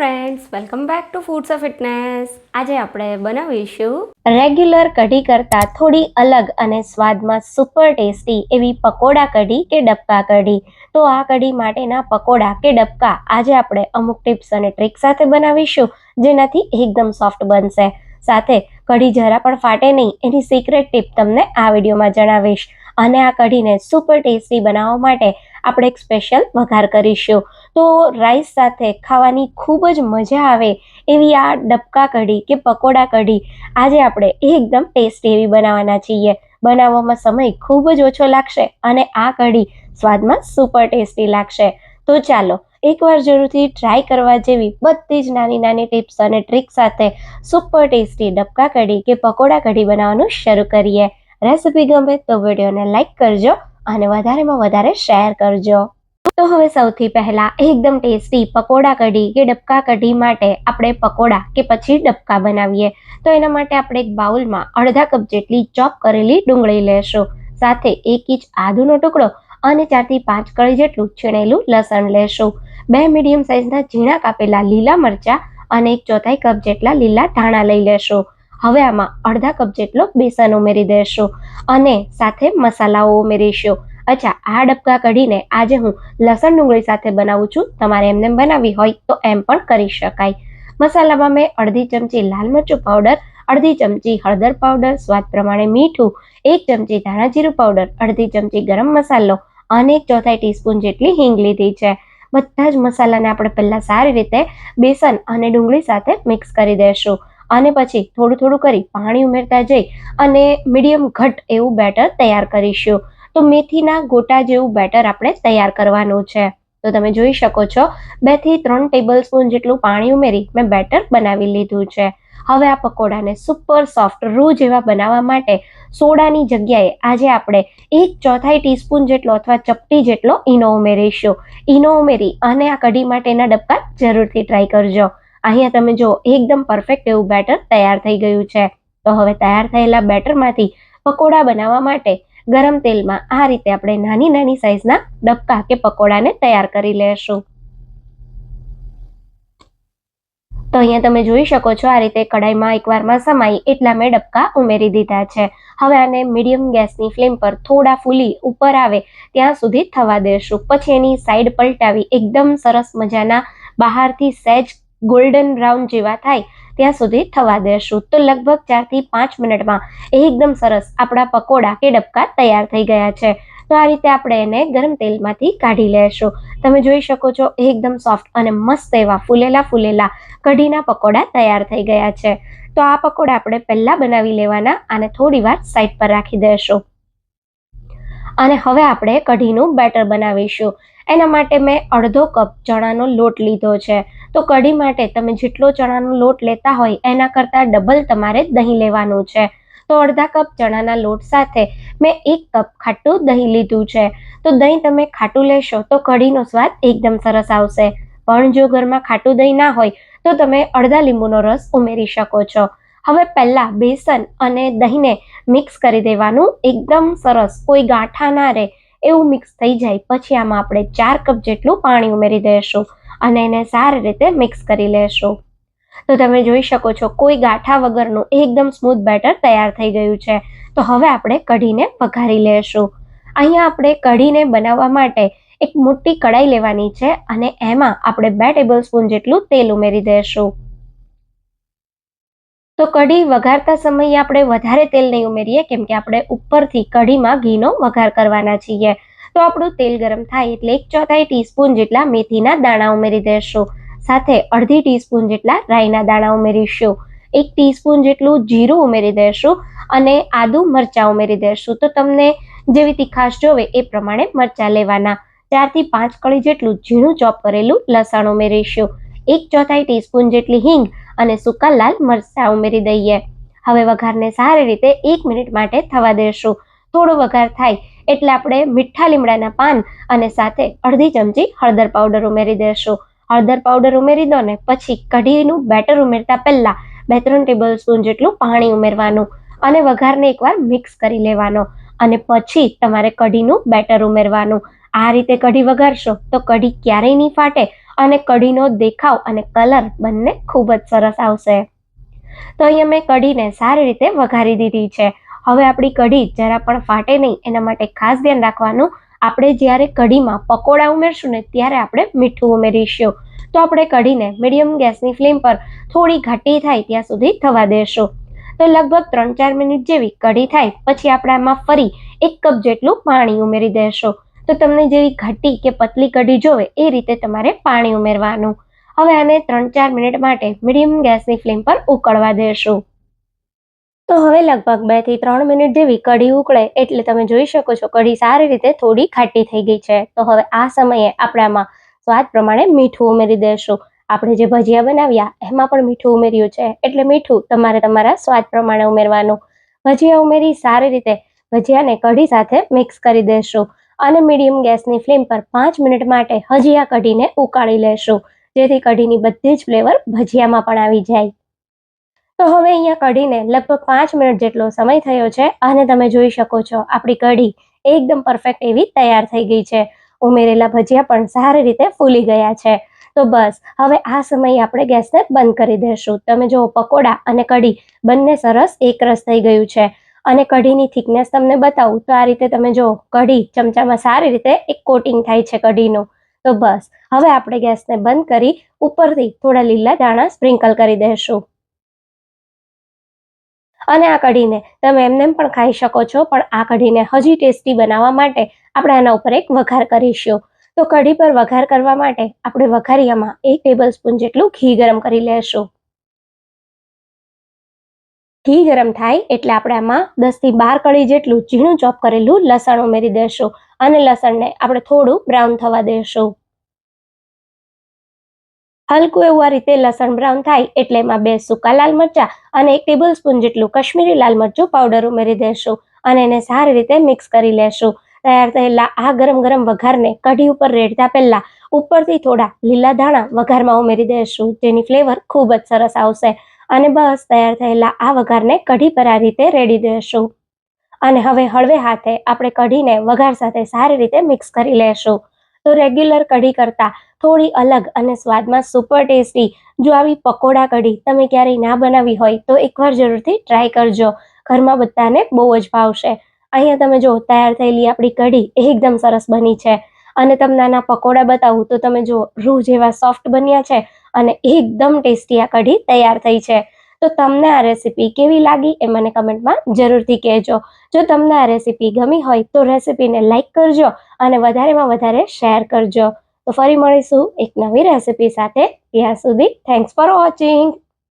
Friends welcome back to foods of fitness આજે આપણે બનાવીશું રેગ્યુલર કઢી કરતાં થોડી અલગ અને સ્વાદમાં સુપર ટેસ્ટી એવી પકોડા કઢી કે ડબકા કઢી. તો આ કઢી માટેના પકોડા કે ડબકા આજે આપણે અમુક ટિપ્સ અને ટ્રિક સાથે બનાવીશું, જેનાથી એકદમ સોફ્ટ બનશે. સાથે કઢી જરા પણ ફાટે નહીં, એની સિક્રેટ ટીપ તમને આ વિડીયોમાં જણાવીશ. અને આ કઢીને સુપર ટેસ્ટી બનાવવા માટે આપણે એક સ્પેશિયલ વઘાર કરીશું. તો રાઈસ સાથે ખાવાની ખૂબ જ મજા આવે એવી આ ડબકા કઢી કે પકોડા કઢી. આજે આપણે એકદમ ટેસ્ટી એવી બનાવવાના છીએ. બનાવવામાં સમય ખૂબ જ ઓછો લાગશે અને આ કઢી સ્વાદમાં સુપર ટેસ્ટી લાગશે. તો ચાલો, એકવાર જરૂરથી ટ્રાય કરવા જેવી બધી જ નાની નાની ટિપ્સ અને ટ્રીક સાથે સુપર ટેસ્ટી ડબકા કઢી કે પકોડા કઢી બનાવવાનું શરૂ કરીએ. રેસિપી ગમે તો વિડીયોને લાઇક કરજો અને વધારેમાં વધારે શેર કરજો. તો હવે સૌથી પહેલા એકદમ ટેસ્ટી પકોડા કઢી કે ડબકા કઢી માટે આપણે પકોડા કે પછી ડબકા બનાવીએ. તો એના માટે આપણે એક બાઉલમાં અડધા કપ જેટલી ચોપ કરેલી ડુંગળી લેશું. સાથે એક ઇંચ આદુનો ટુકડો અને ચારથી પાંચ કળી જેટલું છીણેલું લસણ લેશું. બે મીડિયમ સાઇઝના ઝીણા કાપેલા લીલા મરચાં અને એક ચોથાઈ કપ જેટલા લીલા ધાણા લઈ લેશું. હવે આમાં અડધા કપ જેટલો બેસન ઉમેરી દેશું અને સાથે મસાલાઓ ઉમેરીશું. અચ્છા, આ ડબકા કઢીને આજે હું લસણ ડુંગળી સાથે બનાવું છું. તમારે એમને બનાવવી હોય તો એમ પણ કરી શકાય. મસાલામાં મેં અડધી ચમચી લાલ મરચું પાવડર, અડધી ચમચી હળદર પાવડર, સ્વાદ પ્રમાણે મીઠું, એક ચમચી ધાણા જીરું પાવડર, અડધી ચમચી ગરમ મસાલો અને એક ચોથાઈ ટીસ્પૂન જેટલી હિંગ લીધી છે. બધા જ મસાલાને આપણે પહેલાં સારી રીતે બેસન અને ડુંગળી સાથે મિક્સ કરી દઈશું અને પછી થોડું થોડું કરી પાણી ઉમેરતા જઈ અને મીડિયમ ઘટ એવું બેટર તૈયાર કરીશું. તો મેથીના ગોટા જેવું બેટર આપણે તૈયાર કરવાનું છે. તો તમે જોઈ શકો છો, બેથી ત્રણ ટેબલ સ્પૂન જેટલું પાણી ઉમેરી મેં બેટર બનાવી લીધું છે. હવે આ પકોડાને સુપર સોફ્ટ રૂ જેવા બનાવવા માટે સોડાની જગ્યાએ આજે આપણે એક ચોથાઈ ટીસ્પૂન જેટલો અથવા ચપટી જેટલો ઈનો ઉમેરીશું. ઈનો ઉમેરી અને આ કઢી માટેના ડબકા જરૂરથી ટ્રાય કરજો. અહીંયા તમે જો, એકદમ પરફેક્ટ એવું બેટર તૈયાર થઈ ગયું છે. તો હવે તૈયાર થયેલા બેટરમાંથી પકોડા બનાવવા માટે ગરમ તેલમાં આ રીતે આપણે નાની નાની સાઈઝના ડબકા કે પકોડાને તૈયાર કરી લેશું. તો અહીંયા તમે જોઈ શકો છો આ રીતે કઢાઈમાં એકવારમાં સમાઈ એટલા મેં ડબકા ઉમેરી દીધા છે. હવે આને મીડિયમ ગેસની ફ્લેમ પર થોડા ફૂલી ઉપર આવે ત્યાં સુધી થવા દેશું. પછી એની સાઈડ પલટાવી એકદમ સરસ મજાના બહારથી સહેજ ગોલ્ડન બ્રાઉન જેવા થાય, ત્યાં સુધી થવા દેશું. તો લગભગ ચારથી પાંચ મિનિટમાં એકદમ સરસ આપણા પકોડા કે ડબકા તૈયાર થઈ ગયા છે. તો આ રીતે આપણે એને ગરમ તેલમાંથી કાઢી લેશું. તમે જોઈ શકો છો એકદમ સોફ્ટ અને મસ્ત એવા ફૂલેલા ફૂલેલા કઢીના પકોડા તૈયાર થઈ ગયા છે. તો આ પકોડા આપણે પહેલા બનાવી લેવાના અને થોડી વાર સાઈડ પર રાખી દેશું. અને હવે આપણે કઢીનું બેટર બનાવીશું. એના માટે મેં અડધો કપ ચણાનો લોટ લીધો છે. તો કઢી માટે તમે જેટલો ચણાનો લોટ લેતા હોય, એના કરતાં ડબલ તમારે દહીં લેવાનું છે. તો અડધા કપ ચણાના લોટ સાથે મેં એક કપ ખાટું દહીં લીધું છે. તો દહીં તમે ખાટું લેશો તો કઢીનો સ્વાદ એકદમ સરસ આવશે. પણ જો ઘરમાં ખાટું દહીં ના હોય, તો તમે અડધા લીંબુનો રસ ઉમેરી શકો છો. હવે પહેલાં બેસન અને દહીંને મિક્સ કરી દેવાનું એકદમ સરસ, કોઈ ગાંઠા ના રહે. એવું મિક્સ થઈ જાય. પછી આમાં આપણે ચાર કપ જેટલું પાણી ઉમેરી દઈશું અને એને સારી રીતે મિક્સ કરી લેશું. તો તમે જોઈ શકો છો, કોઈ ગાંઠા વગરનું એકદમ સ્મૂથ બેટર તૈયાર થઈ ગયું છે. તો હવે આપણે કઢીને વઘારી લેશું. અહીંયા આપણે કઢીને બનાવવા માટે એક મોટી કડાઈ લેવાની છે અને એમાં આપણે બે ટેબલ સ્પૂન જેટલું તેલ ઉમેરી દઈશું. તો કઢી વઘારતા સમયે આપણે વધારે તેલ નહીં ઉમેરીએ, કેમ કે આપણે ઉપરથી કઢીમાં ઘીનો વઘાર કરવાના છીએ. તો આપણું તેલ ગરમ થાય એટલે એક ચોથાઈ ટીસ્પૂન જેટલા મેથીના દાણા ઉમેરી દેશું. સાથે અડધી ટીસ્પૂન જેટલા રાઈના દાણા ઉમેરીશું. એક ટીસ્પૂન જેટલું જીરું ઉમેરી દેશું અને આદુ મરચાં ઉમેરી દઈશું તો તમને જેવી તીખાશ જોવે એ પ્રમાણે મરચાં લેવાના. ચારથી પાંચ કળી જેટલું ઝીણું ચોપ કરેલું લસણ ઉમેરીશું. એક ચોથાઈ ટીસ્પૂન જેટલી હિંગ અને સૂકા લાલ મરચાં ઉમેરી દઈએ. હવે વઘારને સારી રીતે એક મિનિટ માટે થવા દેશું. થોડો વઘાર થાય એટલે આપણે મીઠા લીમડાના પાન અને સાથે અડધી ચમચી હળદર પાવડર ઉમેરી દઈશું હળદર પાવડર ઉમેરી દો ને પછી કઢીનું બેટર ઉમેરતા પહેલા બે ત્રણ ટેબલ સ્પૂન જેટલું પાણી ઉમેરવાનું અને વઘારને એકવાર મિક્સ કરી લેવાનો. અને પછી તમારે કઢીનું બેટર ઉમેરવાનું. આ રીતે કઢી વઘારશો તો કઢી ક્યારેય નહીં ફાટે અને કઢીનો દેખાવ અને કલર બંને ખૂબ જ સરસ આવશે. તો અહીંયા મેં કઢીને સારી રીતે વઘારી દીધી છે. હવે આપણી કઢી જરા પણ ફાટે નહીં એના માટે ખાસ ધ્યાન રાખવાનું. આપણે જ્યારે કઢીમાં પકોડા ઉમેરશું ને ત્યારે આપણે મીઠું ઉમેરીશું. તો આપણે કઢીને મીડિયમ ગેસની ફ્લેમ પર થોડી ઘાટી થાય ત્યાં સુધી થવા દેશું. તો લગભગ ત્રણ ચાર મિનિટ જેવી કઢી થાય, પછી આપણે આમાં ફરી એક કપ જેટલું પાણી ઉમેરી દેશો. તો તમને જેવી ઘાટી કે પતલી કઢી જોવે, એ રીતે તમારે પાણી ઉમેરવાનું. હવે આને ત્રણ ચાર મિનિટ માટે મીડિયમ ગેસની ફ્લેમ પર ઉકળવા દેશું. તો હવે લગભગ બેથી ત્રણ મિનિટ જેવી કઢી ઉકળે, એટલે તમે જોઈ શકો છો કઢી સારી રીતે થોડી ખાટી થઈ ગઈ છે. તો હવે આ સમયે આપણે આમાં સ્વાદ પ્રમાણે મીઠું ઉમેરી દેશું. આપણે જે ભજીયા બનાવ્યા, એમાં પણ મીઠું ઉમેર્યું છે. એટલે મીઠું તમારે તમારા સ્વાદ પ્રમાણે ઉમેરવાનું. ભજીયા ઉમેરી સારી રીતે ભજીયાને કઢી સાથે મિક્સ કરી દેશું અને મીડિયમ ગેસની ફ્લેમ પર પાંચ મિનિટ માટે હજી આ કઢીને ઉકાળી લેશું. જેથી કઢીની બધી જ ફ્લેવર ભજીયામાં પણ આવી જાય. તો હવે અહીંયા કઢીને લગભગ પાંચ મિનિટ જેટલો સમય થયો છે અને તમે જોઈ શકો છો આપણી કઢી એકદમ પરફેક્ટ એવી તૈયાર થઈ ગઈ છે. ઉમેરેલા ભજીયા પણ સારી રીતે ફૂલી ગયા છે. તો બસ, હવે આ સમયે આપણે ગેસને બંધ કરી દેશું. તમે જુઓ, પકોડા અને કઢી બંને સરસ એકરસ થઈ ગયું છે. અને કઢીની થિકનેસ તમને બતાવું તો આ રીતે તમે જો કઢી ચમચામાં સારી રીતે એક કોટિંગ થાય છે કઢીનું. તો બસ, હવે આપણે ગેસને બંધ કરી ઉપરથી થોડા લીલા દાણા સ્પ્રિંકલ કરી દઈશું અને આ કઢીને તમે એમને પણ ખાઈ શકો છો, પણ આ કઢીને હજી ટેસ્ટી બનાવવા માટે આપણે આના ઉપર એક વઘાર કરીશું. તો કઢી પર વઘાર કરવા માટે આપણે વઘારિયામાં એક ટેબલ સ્પૂન જેટલું ઘી ગરમ કરી લેશું. ઘી ગરમ થાય એટલે આપણે આમાં દસથી બાર કળી જેટલું ઝીણું ચોપ કરેલું લસણ ઉમેરી દેશું અને લસણને આપણે થોડું બ્રાઉન થવા દેશું. હલકું એવું આ રીતે લસણ બ્રાઉન થાય એટલે એમાં બે સૂકા લાલ મરચા અને એક ટેબલ સ્પૂન જેટલું કશ્મીરી લાલ મરચું પાવડર ઉમેરી દેશું અને એને સારી રીતે મિક્સ કરી લેશું. તૈયાર થયેલા આ ગરમ ગરમ વઘારને કઢી ઉપર રેડતા પહેલા ઉપરથી થોડા લીલા ધાણા વઘારમાં ઉમેરી દઈશું જેની ફ્લેવર ખૂબ જ સરસ આવશે અને બસ તૈયાર થયેલા આ વઘારને કઢી પર આ રીતે રેડી દઈશું અને હવે હળવે હાથે આપણે કઢીને વઘાર સાથે સારી રીતે મિક્સ કરી લેશું. તો રેગ્યુલર કઢી કરતાં થોડી અલગ અને સ્વાદમાં સુપર ટેસ્ટી જો આવી પકોડા કઢી તમે ક્યારેય ના બનાવી હોય તો એકવાર જરૂરથી ટ્રાય કરજો. ઘરમાં બધાને બહુ જ ભાવશે. અહીંયા તમે જો, તૈયાર થયેલી આપણી કઢી એકદમ સરસ બની છે. અને તમને આના પકોડા બતાવું તો તમે જો, રૂ જેવા સોફ્ટ બન્યા છે અને એકદમ ટેસ્ટી આ કઢી તૈયાર થઈ છે. તો તમને આ રેસીપી કેવી લાગી એ મને કમેન્ટમાં જરૂરથી કહેજો. જો તમને આ રેસીપી ગમી હોય તો રેસીપીને લાઇક કરજો અને વધારેમાં વધારે શેર કરજો. તો ફરી મળીશું એક નવી રેસીપી સાથે. ત્યાં સુધી થેન્ક્સ ફોર વોચિંગ